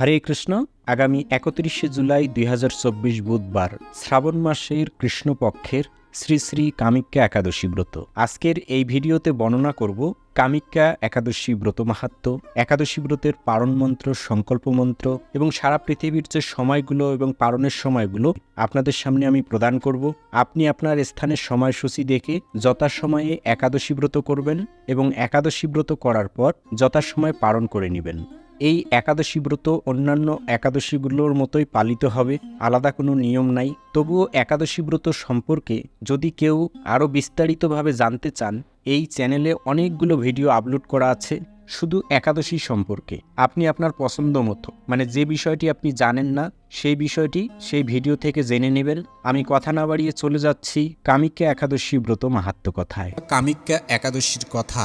হরে কৃষ্ণ, আগামী একত্রিশে জুলাই দুই হাজার চব্বিশ বুধবার শ্রাবণ মাসের কৃষ্ণপক্ষের শ্রী শ্রী কামিক্যা একাদশী ব্রত। আজকের এই ভিডিওতে বর্ণনা করব কামিক্যা একাদশী ব্রত মাহাত্ম, একাদশী ব্রতের পারণ মন্ত্র, সংকল্প মন্ত্র এবং সারা পৃথিবীর যে সময়গুলো এবং পারণের সময়গুলো আপনাদের সামনে আমি প্রদান করব। আপনি আপনার স্থানের সময়সূচি দেখে যথাসময়ে একাদশী ব্রত করবেন এবং একাদশী ব্রত করার পর যথাসময়ে পালন করে নেবেন। এই একাদশী ব্রত অন্যান্য একাদশীগুলোর মতোই পালিত হবে, আলাদা কোনো নিয়ম নাই। তবুও একাদশী ব্রত সম্পর্কে যদি কেউ আরও বিস্তারিতভাবে জানতে চান, এই চ্যানেলে অনেকগুলো ভিডিও আপলোড করা আছে শুধু একাদশী সম্পর্কে। আপনি আপনার পছন্দ মতো মানে যে বিষয়টি আপনি জানেন না, সেই বিষয়টি সেই ভিডিও থেকে জেনে নেবেন। আমি কথা না বাড়িয়ে চলে যাচ্ছি কামিকা একাদশী ব্রত মাহাত্ম কথায়। কামিক্যা একাদশীর কথা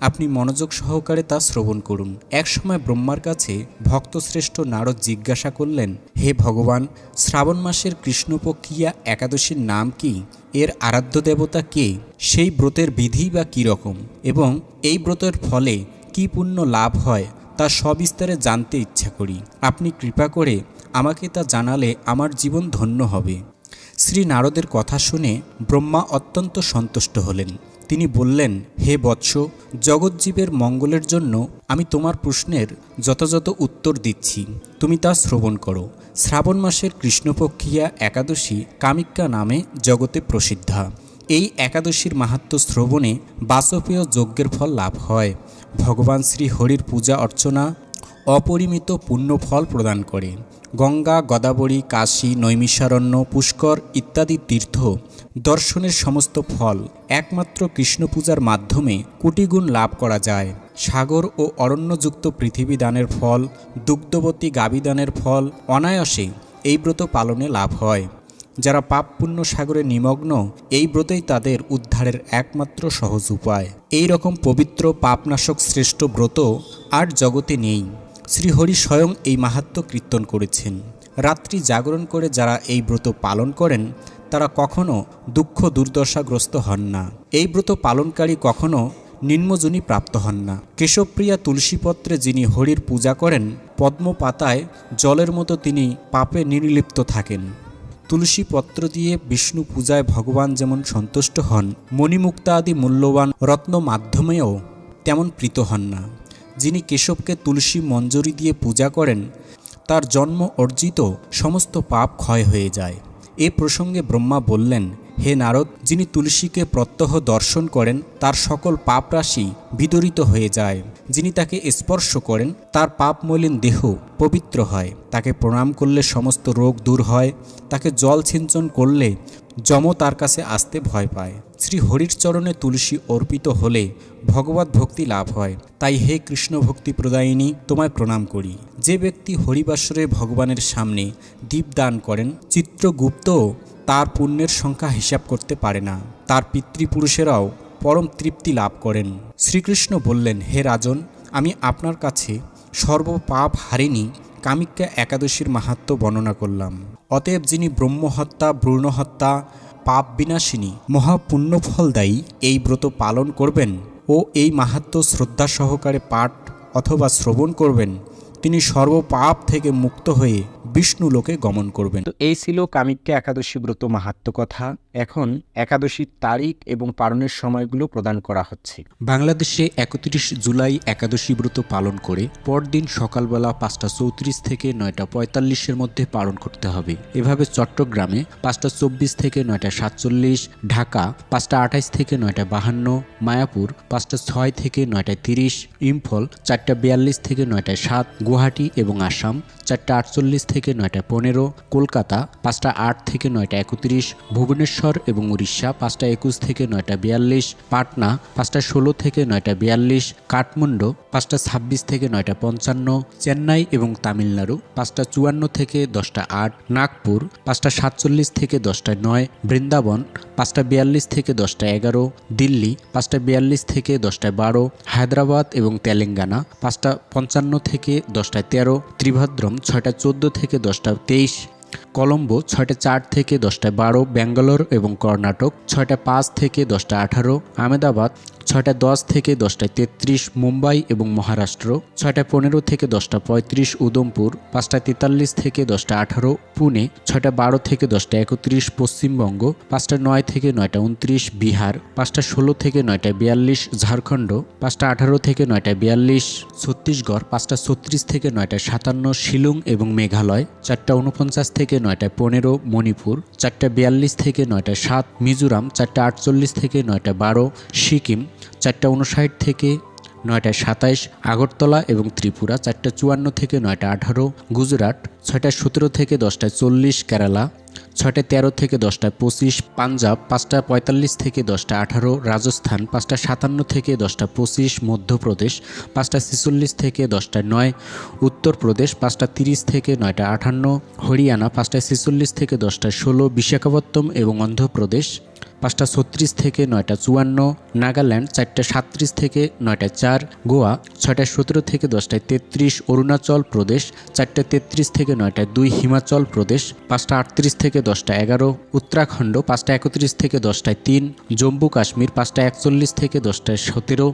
আপনি মনোযোগ সহকারে তা শ্রবণ করুন। একসময় ব্রহ্মার কাছে ভক্তশ্রেষ্ঠ নারদ জিজ্ঞাসা করলেন, হে ভগবান, শ্রাবণ মাসের কৃষ্ণপক্ষিয়া একাদশীর নাম কি? এর আরাধ্য দেবতা কে? সেই ব্রতের বিধি বা কী রকম? এবং এই ব্রতের ফলে কি পুণ্য লাভ হয়, তা সবিস্তারে জানতে ইচ্ছা করি। আপনি কৃপা করে আমাকে তা জানালে আমার জীবন ধন্য হবে। শ্রী নারদের কথা শুনে ব্রহ্মা অত্যন্ত সন্তুষ্ট হলেন। তিনি বললেন, হে বৎস, জগজ্জীবের মঙ্গলের জন্য আমি তোমার প্রশ্নের যথাযথ উত্তর দিচ্ছি। তুমি তা শ্রবণ করো। শ্রাবণ মাসের কৃষ্ণপক্ষিয়া একাদশী কামিক্কা নামে জগতে প্রসিদ্ধা। এই একাদশীর মাহাত্ম শ্রবণে বাসপীয় যজ্ঞের ফল লাভ হয়। ভগবান শ্রী হরির পূজা অর্চনা অপরিমিত পুণ্যফল প্রদান করে। গঙ্গা, গদাবরী, কাশী, নৈমিষারণ্য, পুষ্কর ইত্যাদি তীর্থ দর্শনের সমস্ত ফল একমাত্র কৃষ্ণ পূজার মাধ্যমে কোটিগুণ লাভ করা যায়। সাগর ও অরণ্যযুক্ত পৃথিবী দানের ফল, দুগ্ধবতী গাবিদানের ফল অনায়াসে এই ব্রত পালনে লাভ হয়। যারা পাপ পুণ্য সাগরে নিমগ্ন, এই ব্রতেই তাদের উদ্ধারের একমাত্র সহজ উপায়। এই রকম পবিত্র পাপনাশক শ্রেষ্ঠ ব্রত আর জগতে নেই। শ্রীহরি স্বয়ং এই মাহাত্ম কীর্তন করেছেন। রাত্রি জাগরণ করে যারা এই ব্রত পালন করেন, তারা কখনো দুঃখ দুর্দশাগ্রস্ত হন না। এই ব্রত পালনকারী কখনো নিম্নজনী প্রাপ্ত হন না। কেশবপ্রিয়া তুলসীপত্রে যিনি হরির পূজা করেন পদ্ম পাতায় জলের মতো তিনি পাপে নির্লিপ্ত থাকেন। তুলসী পত্র দিয়ে বিষ্ণু পূজায় ভগবান যেমন সন্তুষ্ট হন মণিমুক্তা আদি মূল্যবান রত্ন মাধ্যমেও তেমন প্রীত হন না। যিনি কেশবকে তুলসী মঞ্জরি দিয়ে পূজা করেন, তার জন্ম অর্জিত সমস্ত পাপ ক্ষয় হয়ে যায়। এ প্রসঙ্গে ব্রহ্মা বললেন, হে নারদ, যিনি তুলসীকে প্রত্যহ দর্শন করেন, তার সকল পাপ রাশি বিদরিত হয়ে যায়। যিনি তাকে স্পর্শ করেন, তার পাপ মলিন দেহ পবিত্র হয়। তাকে প্রণাম করলে সমস্ত রোগ দূর হয়। তাকে জল সিঞ্চন করলে যম তার কাছে আসতে ভয় পায়। শ্রী হরির চরণে তুলসী অর্পিত হলে ভগবত ভক্তি লাভ হয়। তাই হে কৃষ্ণ ভক্তি প্রদায়িনী, তোমায় প্রণাম করি। যে ব্যক্তি হরিবাসরে ভগবানের সামনে দীপদান করেন, চিত্রগুপ্ত তার পুণ্যের সংখ্যা হিসাব করতে পারে না। তার পিতৃপুরুষেরাও পরম তৃপ্তি লাভ করেন। শ্রীকৃষ্ণ বললেন, হে রাজন, আমি আপনার কাছে সর্বপাপ হারিনি কামিক্যা একাদশীর মাহাত্ম বর্ণনা করলাম। অতএব যিনি ব্রহ্মহত্যা, ভ্রূণহত্যা পাপ বিনাশিনী মহাপুণ্যফলদায়ী এই ব্রত পালন করবেন ও এই মাহাত্ম শ্রদ্ধা সহকারে পাঠ অথবা শ্রবণ করবেন। তিনি সর্বপাপ থেকে মুক্ত হয়ে বিষ্ণু লোকে গমন করবেন। তো এই ছিল কামিক্যা একাদশী ব্রত মাহাত্ম কথা। এখন একাদশীর তারিখ এবং পালনের সময়গুলো প্রদান করা হচ্ছে। বাংলাদেশে একত্রিশ জুলাই একাদশী ব্রত পালন করে পরদিন সকালবেলা পাঁচটা চৌত্রিশ থেকে নয়টা পঁয়তাল্লিশের মধ্যে পালন করতে হবে। এভাবে চট্টগ্রামে পাঁচটা চব্বিশ থেকে নয়টা সাতচল্লিশ ঢাকা পাঁচটা আঠাইশ থেকে নয়টা বাহান্ন মায়াপুর পাঁচটা ছয় থেকে নয়টায় তিরিশ ইম্ফল চারটা বিয়াল্লিশ থেকে নয়টায় সাত গুয়াহাটি এবং আসাম চারটা আটচল্লিশ থেকে থেকে নয়টা পনেরো, কলকাতা পাঁচটা আট থেকে নয়টা একত্রিশ, ভুবনেশ্বর এবং উড়িষ্যা পাঁচটা একুশ থেকে নয়টা বিয়াল্লিশ, পাটনা পাঁচটা ষোলো থেকে নয়টা বিয়াল্লিশ, কাঠমান্ডু পাঁচটা ছাব্বিশ থেকে নয়টা পঞ্চান্ন, চেন্নাই এবং তামিলনাড়ু পাঁচটা চুয়ান্ন থেকে দশটা আট, নাগপুর পাঁচটা সাতচল্লিশ থেকে দশটা নয়, বৃন্দাবন পাঁচটা বিয়াল্লিশ থেকে দশটা এগারো, দিল্লি পাঁচটা বিয়াল্লিশ থেকে দশটা বারো, হায়দ্রাবাদ এবং তেলেঙ্গানা পাঁচটা পঞ্চান্ন থেকে দশটা তেরো, ত্রিভাদ্রম ছয়টা চোদ্দ থেকে দশটা তেইশ, কলম্বো ছয়টা চার থেকে দশটা বারো, ব্যাঙ্গালোর এবং কর্ণাটক ছয়টা পাঁচ থেকে দশটা আঠারো, আহমেদাবাদ ছয়টা দশ থেকে দশটায় তেত্রিশ মুম্বাই এবং মহারাষ্ট্র, ছয়টা পনেরো থেকে দশটা পঁয়ত্রিশ উদমপুর, পাঁচটা তেতাল্লিশ থেকে দশটা আঠারো পুনে, ছয়টা বারো থেকে দশটা একত্রিশ পশ্চিমবঙ্গ, পাঁচটা নয় থেকে নয়টা উনত্রিশ বিহার, পাঁচটা ষোলো থেকে নয়টা বিয়াল্লিশ ঝাড়খণ্ড, পাঁচটা আঠারো থেকে নয়টা বিয়াল্লিশ ছত্তিশগড়, পাঁচটা ছত্রিশ থেকে নয়টা সাতান্ন শিলং এবং মেঘালয়, চারটা উনপঞ্চাশ থেকে নয়টা পনেরো মণিপুর, চারটা বিয়াল্লিশ থেকে নয়টা সাত মিজোরাম, চারটা আটচল্লিশ থেকে নয়টা বারো সিকিম চারটা উনষাট থেকে নয়টা সাতাইশ, আগরতলা এবং ত্রিপুরা, চারটা চুয়ান্ন থেকে নয়টা আঠারো, গুজরাট, ছয়টা সতেরো থেকে দশটা চল্লিশ, কেরালা, ছয়টা তেরো থেকে দশটা পঁচিশ, পাঞ্জাব, পাঁচটা পঁয়তাল্লিশ থেকে দশটা আঠারো, রাজস্থান, পাঁচটা সাতান্ন থেকে দশটা পঁচিশ, মধ্যপ্রদেশ, পাঁচটা ছেচল্লিশ থেকে দশটা নয়, উত্তরপ্রদেশ, পাঁচটা তিরিশ থেকে নয়টা আটান্ন হরিয়ানা, পাঁচটা ছেচল্লিশ থেকে দশটা ষোলো বিশাখাপত্তম এবং অন্ধ্রপ্রদেশ পাঁচটা ছত্রিশ থেকে নয়টা চুয়ান্ন, নাগাল্যান্ড চারটা সাতত্রিশ থেকে নয়টা চার, গোয়া ছয়টা সতেরো থেকে দশটায় তেত্রিশ, অরুণাচল প্রদেশ চারটা তেত্রিশ থেকে নয়টায় দুই, হিমাচল প্রদেশ পাঁচটা আটত্রিশ থেকে দশটা এগারো, উত্তরাখণ্ড পাঁচটা একত্রিশ থেকে দশটায় তিন, জম্মু কাশ্মীর পাঁচটা একচল্লিশ থেকে দশটায় সতেরো,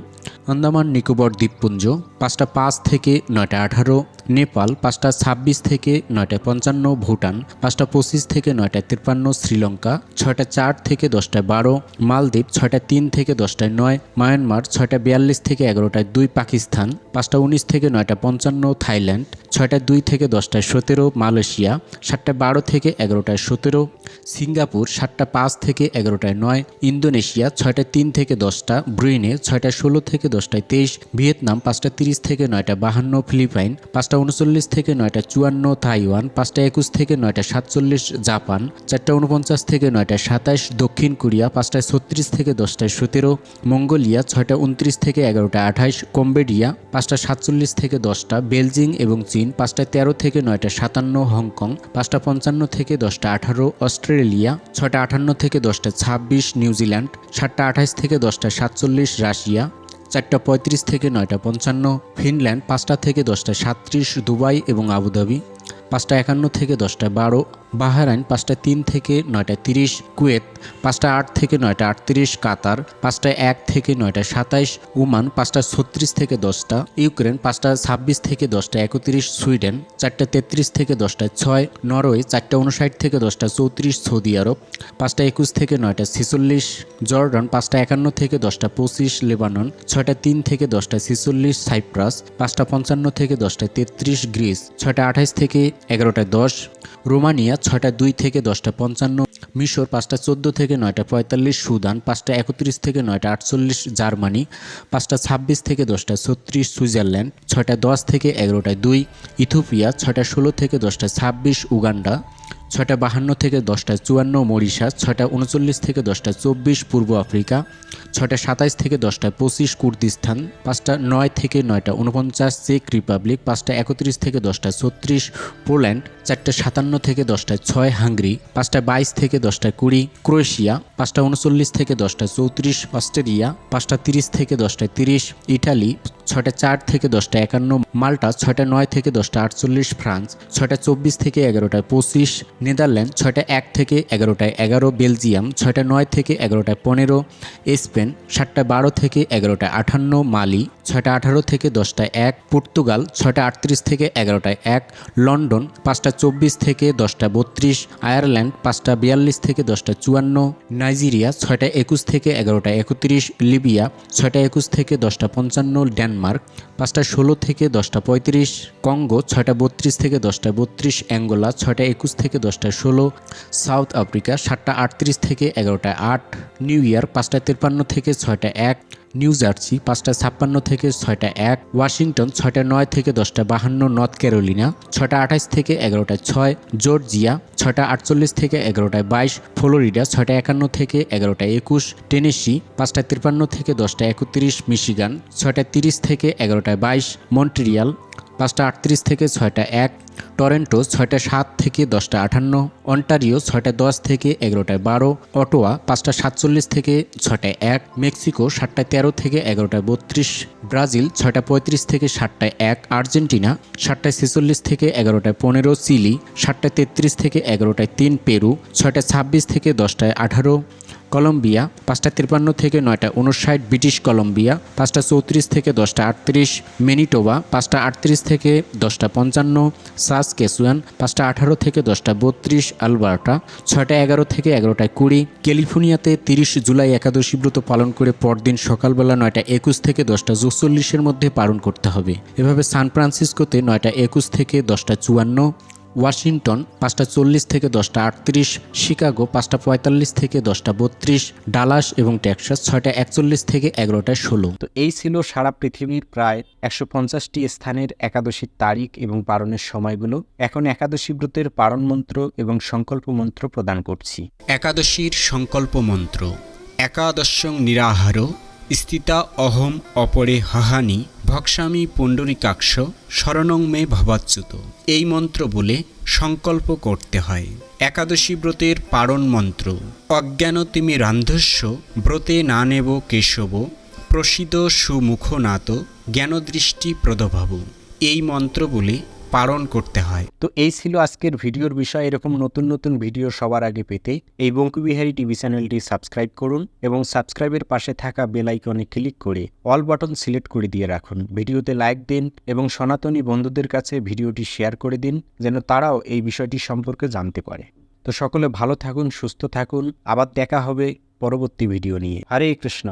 আন্দামান নিকোবর দ্বীপপুঞ্জ পাঁচটা পাঁচ থেকে নয়টা আঠারো নেপাল, পাঁচটা ছাব্বিশ থেকে নয়টা পঞ্চান্ন ভুটান, পাঁচটা পঁচিশ থেকে নয়টা তিপ্পান্ন শ্রীলঙ্কা, ছয়টা চার থেকে দশটায় বারো মালদ্বীপ, ছয়টা তিন থেকে দশটায় নয় মায়ানমার, ছয়টা বিয়াল্লিশ থেকে এগারোটায় দুই পাকিস্তান, পাঁচটা উনিশ থেকে নয়টা পঞ্চান্ন থাইল্যান্ড, ছয়টা দুই থেকে দশটায় সতেরো মালয়েশিয়া, সাতটা বারো থেকে এগারোটায় সতেরো সিঙ্গাপুর সাতটা পাঁচ থেকে এগারোটায় নয়, ইন্দোনেশিয়া ছয়টা তিন থেকে দশটা, ব্রুইনে ছয়টা ষোলো থেকে দশটায় তেইশ, ভিয়েতনাম পাঁচটা তিরিশ থেকে নয়টা বাহান্ন, ফিলিপাইন পাঁচটা উনচল্লিশ থেকে নয়টা চুয়ান্ন, তাইওয়ান পাঁচটা একুশ থেকে নয়টা সাতচল্লিশ, জাপান চারটা উনপঞ্চাশ থেকে নয়টা সাতাশ দক্ষিণ কোরিয়া পাঁচটায় ছত্রিশ থেকে দশটায় সতেরো, মঙ্গোলিয়া ছয়টা উনত্রিশ থেকে এগারোটা আঠাইশ, কম্বোডিয়া পাঁচটা সাতচল্লিশ থেকে দশটা, বেলজিং এবং চীন পাঁচটা তেরো থেকে নয়টা সাতান্ন, হংকং পাঁচটা পঞ্চান্ন থেকে দশটা আঠারো, অস্ট্রেলিয়া ছয়টা আটান্ন থেকে দশটা ছাব্বিশ, নিউজিল্যান্ড সাতটা আঠাইশ থেকে দশটা সাতচল্লিশ, রাশিয়া চারটা পঁয়ত্রিশ থেকে নয়টা পঞ্চান্ন, ফিনল্যান্ড পাঁচটা থেকে দশটা সাতত্রিশ, দুবাই এবং আবুধাবি পাঁচটা একান্ন থেকে দশটা বারো, বাহারাইন পাঁচটা তিন থেকে নয়টা তিরিশ, কুয়েত পাঁচটা আট থেকে নয়টা আটত্রিশ, কাতার পাঁচটা এক থেকে নয়টা সাতাইশ, ওমান পাঁচটা ছত্রিশ থেকে দশটা, ইউক্রেন পাঁচটা ছাব্বিশ থেকে দশটা একত্রিশ, সুইডেন চারটা তেত্রিশ থেকে দশটা ছয়, নরওয়ে চারটা উনষাট থেকে দশটা চৌত্রিশ, সৌদি আরব পাঁচটা একুশ থেকে নয়টা ছেচল্লিশ, জর্ডান পাঁচটা একান্ন থেকে দশটা পঁচিশ, লেবানন ছয়টা তিন থেকে দশটা ছেচল্লিশ, সাইপ্রাস পাঁচটা পঞ্চান্ন থেকে দশটা তেত্রিশ, গ্রিস ছয়টা আঠাইশ থেকে এগারোটা দশ, রোমানিয়া ছয়টা দুই থেকে দশটা পঞ্চান্ন, মিশর পাঁচটা চোদ্দ থেকে নয়টা পঁয়তাল্লিশ, সুদান পাঁচটা একত্রিশ থেকে নয়টা আটচল্লিশ, জার্মানি পাঁচটা ছাব্বিশ থেকে দশটা ছত্রিশ, সুইজারল্যান্ড ছয়টা দশ থেকে এগারোটায় দুই ইথোপিয়া ছয়টা ষোলো থেকে দশটা ছাব্বিশ, উগান্ডা ছয়টা বাহান্ন থেকে দশটা চুয়ান্ন, মরিশাস ছয়টা উনচল্লিশ থেকে দশটা চব্বিশ, পূর্ব আফ্রিকা ছয়টা সাতাইশ থেকে দশটা পঁচিশ কুর্দিস্তান, পাঁচটা নয় থেকে নয়টা উনপঞ্চাশ চেক রিপাবলিক, পাঁচটা একত্রিশ থেকে দশটা ছত্রিশ পোল্যান্ড, চারটা সাতান্ন থেকে দশটা ছয় হাঙ্গরি, পাঁচটা বাইশ থেকে দশটা কুড়ি ক্রোয়েশিয়া, পাঁচটা উনচল্লিশ থেকে দশটা চৌত্রিশ অস্ট্রেলিয়া, পাঁচটা তিরিশ থেকে দশটা তিরিশ ইটালি, ছয়টা চার থেকে দশটা একান্ন মাল্টা, ছয়টা নয় থেকে দশটা আটচল্লিশ ফ্রান্স, ছয়টা চব্বিশ থেকে এগারোটায় পঁচিশ নেদারল্যান্ড, ছয়টা এক থেকে এগারোটায় এগারো বেলজিয়াম, ছয়টা নয় থেকে এগারোটায় পনেরো স্পেন সাতটা বারো থেকে এগারোটা আঠান্ন, মালি ছয়টা আঠারো থেকে দশটা এক, পর্তুগাল ছয়টা আটত্রিশ থেকে এগারোটায় এক, লন্ডন পাঁচটা চব্বিশ থেকে দশটা বত্রিশ, আয়ারল্যান্ড পাঁচটা বিয়াল্লিশ থেকে দশটা চুয়ান্ন, নাইজেরিয়া ছয়টা একুশ থেকে এগারোটা একত্রিশ, লিবিয়া ছয়টা একুশ থেকে দশটা পঞ্চান্ন, ডেনমার্ক পাঁচটা ষোলো থেকে দশটা পঁয়ত্রিশ, কঙ্গো ছয়টা বত্রিশ থেকে দশটা বত্রিশ, অ্যাঙ্গোলা ছয়টা একুশ থেকে দশটা ষোলো, সাউথ আফ্রিকা সাতটা আটত্রিশ থেকে এগারোটা আট, নিউ ইয়র্ক পাঁচটা তিপ্পান্ন থেকে ছয়টা এক, নিউ জার্সি পাঁচটা ছাপ্পান্ন থেকে ছয়টা এক, ওয়াশিংটন ছয়টা নয় থেকে দশটা বাহান্ন, নর্থ ক্যারোলিনা ছয়টা আঠাশ থেকে এগারোটা ছয়, জর্জিয়া ছয়টা আটচল্লিশ থেকে এগারোটায় বাইশ, ফ্লোরিডা ছয়টা একান্ন থেকে এগারোটা একুশ, টেনেসি পাঁচটা তিপ্পান্ন থেকে দশটা একত্রিশ, মিশিগান ছয়টা তিরিশ থেকে এগারোটায় বাইশ, মন্ট্রিয়াল পাঁচটা আটত্রিশ থেকে ছয়টা এক, টরেন্টো ছয়টা সাত থেকে দশটা আটান্ন অন্টারিও ছয়টা দশ থেকে এগারোটায় বারো, অটোয়া পাঁচটা সাতচল্লিশ থেকে ছয়টায় এক, মেক্সিকো সাতটায় তেরো থেকে এগারোটায় বত্রিশ, ব্রাজিল ছয়টা পঁয়ত্রিশ থেকে সাতটায় এক, আর্জেন্টিনা সাতটায় ছেচল্লিশ থেকে এগারোটায় পনেরো, চিলি সাতটায় তেত্রিশ থেকে এগারোটায় তিন, পেরু ছয়টায় ছাব্বিশ থেকে দশটায় আঠারো কলম্বিয়া, পাঁচটা তিপ্পান্ন থেকে নয়টা উনষাট ব্রিটিশ কলম্বিয়া, পাঁচটা চৌত্রিশ থেকে দশটা আটত্রিশ মেনিটোবা, পাঁচটা আটত্রিশ থেকে দশটা পঞ্চান্ন সাস কেসুয়ান, পাঁচটা আঠারো থেকে দশটা বত্রিশ আলবার্টা, ছয়টা এগারো থেকে এগারোটায় কুড়ি, ক্যালিফোর্নিয়াতে তিরিশ জুলাই একাদশী ব্রত পালন করে পরদিন সকালবেলা নয়টা একুশ থেকে দশটা চৌচল্লিশের মধ্যে পালন করতে হবে। এভাবে সান ফ্রান্সিসকোতে নয়টা একুশ থেকে দশটা চুয়ান্ন ওয়াশিংটন পাঁচটা চল্লিশ থেকে দশটা আটত্রিশ শিকাগো পাঁচটা পঁয়তাল্লিশ থেকে দশটা বত্রিশ ডালাস এবং টেক্সাস ছয়টা একচল্লিশ থেকে এগারোটা ষোলো। তো এই ছিল সারা পৃথিবীর প্রায় একশো পঞ্চাশটি স্থানের একাদশীর তারিখ এবং পালনের সময়গুলো। এখন একাদশী ব্রতের পালন মন্ত্র এবং সংকল্প মন্ত্র প্রদান করছি। একাদশীর সংকল্প মন্ত্র একাদশং নিরাহার স্থিতা অহম অপরে হহানি ভক্সামি পুণ্ডরিকাক্ষ শরণং মে ভবাচ্যুত। এই মন্ত্র বলে সংকল্প করতে হয়। একাদশী ব্রতের পারণ মন্ত্র। অজ্ঞান তিমি রান্ধস্য, ব্রতে না নেব কেশব প্রসিদ সুমুখনাত জ্ঞানদৃষ্টি প্রদভাব। এই মন্ত্র বলে পালন করতে হয়। তো এই ছিল আজকের ভিডিওর বিষয়। এরকম নতুন নতুন ভিডিও সবার আগে পেতে এই বঙ্কুবিহারী টিভি চ্যানেলটি সাবস্ক্রাইব করুন এবং সাবস্ক্রাইবের পাশে থাকা বেল আইকনে ক্লিক করে অল বাটন সিলেক্ট করে দিয়ে রাখুন। ভিডিওতে লাইক দিন এবং সনাতনী বন্ধুদের কাছে ভিডিওটি শেয়ার করে দিন যেন তারাও এই বিষয়টি সম্পর্কে জানতে পারে। তো সকলে ভালো থাকুন, সুস্থ থাকুন। আবার দেখা হবে পরবর্তী ভিডিও নিয়ে। হরে কৃষ্ণ।